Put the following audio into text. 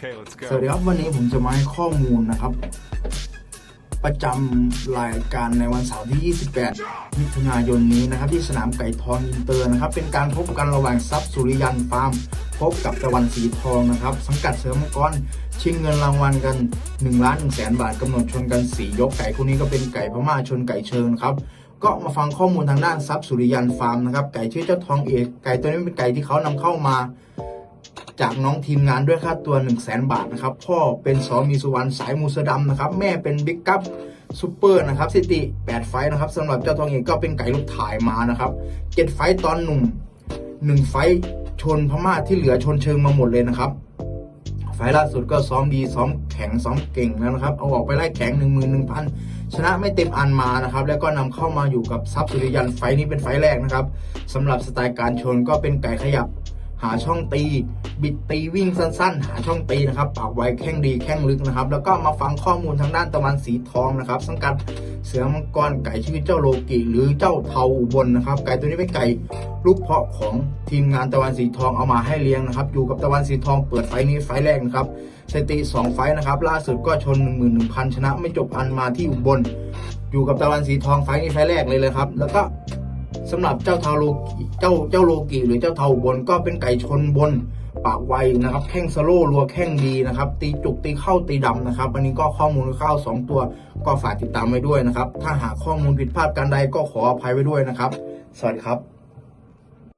Okay, let's สวัสดีครับวันนี้ผมจะมาให้ข้อมูลนะครับ ประจำรายการในวันเสาร์ที่ 28 มิถุนายนนี้นะครับ ที่สนามไก่ทองอินเตอร์นะครับ เป็นการพบกันระหว่างซับสุริยันฟาร์ม พบกับตะวันสีทองนะครับ สังกัดเสริมมังกรชิงเงินรางวัลกัน1ล้าน1แสนบาทกำหนดชนกัน 4 ยกไก่คู่นี้ก็เป็นไก่พม่าชนไก่เชิงครับก็มาฟังข้อมูลทางด้านซับสุริยันฟาร์มนะครับไก่ชื่อเจ้าทองเอกไก่ตัวนี้เป็นไก่ที่เขานำเข้ามา จากน้องทีมงานด้วยค่าตัว 1 0 0 0 0แสนบาทนะครับ พ่อเป็นสอมีสุวรรณสายมูสะดำนะครับ แม่เป็นบิ๊กกัปซูเปอร์นะครับสิติ 8 ไฟนะครับสำหรับเจ้าทองเอกก็เป็นไก่ลูกถ่ายมานะครับ 7 ไฟตอนหนุ่ม 1 ไฟชนพม่าที่เหลือชนเชิงมาหมดเลยนะครับไฟล่าสุดก็ซ้อมดีซ้อมแข็งซ้อมเก่งแล้วนะครับ เอาออกไปไล่แข็ง 1 1 0 0 0 ชนะไม่เต็มอันมานะครับ แล้วก็นำเข้ามาอยู่กับซับสุริยันไฟนี้เป็นไฟแรกนะครับสำหรับสไตล์การชนก็เป็นไก่ขยับ หาช่องตี บิดตีวิ่งสั้น ๆ หาช่องตีนะครับปากไวแข้งดีแข้งลึกนะครับ แล้วก็มาฟังข้อมูลทางด้านตะวันสีทองนะครับ สังกัดเสือมังกรไก่ชื่อเจ้าโลกิหรือเจ้าเทาอุบลนะครับ ไก่ตัวนี้เป็นไก่ลูกเพาะของทีมงานตะวันสีทองเอามาให้เลี้ยงนะครับ อยู่กับตะวันสีทองเปิดไฟนี้ไฟแรกนะครับสถิติ2ไฟนะครับ ล่าสุดก็ชน 11,000 ชนะไม่จบอันมาที่อุบล อยู่กับตะวันสีทองไฟนี้ไฟแรกเลยเลยครับ แล้วก็ สำหรับเจ้าทาโลกิเจ้าเจ้าโลกิหรือเจ้าเทาบนก็เป็นไก่ชนบนปากไวนะครับ แข้งสโลว์รัวแข้งดีนะครับ ตีจุกตีเข้าตีดำนะครับวันนี้ก็ข้อมูลเข้าวสองตัวก็ฝากติดตามไว้ด้วยนะครับ ถ้าหากข้อมูลผิดพลาดการใดก็ขออภัยไว้ด้วยนะครับ สวัสดีครับ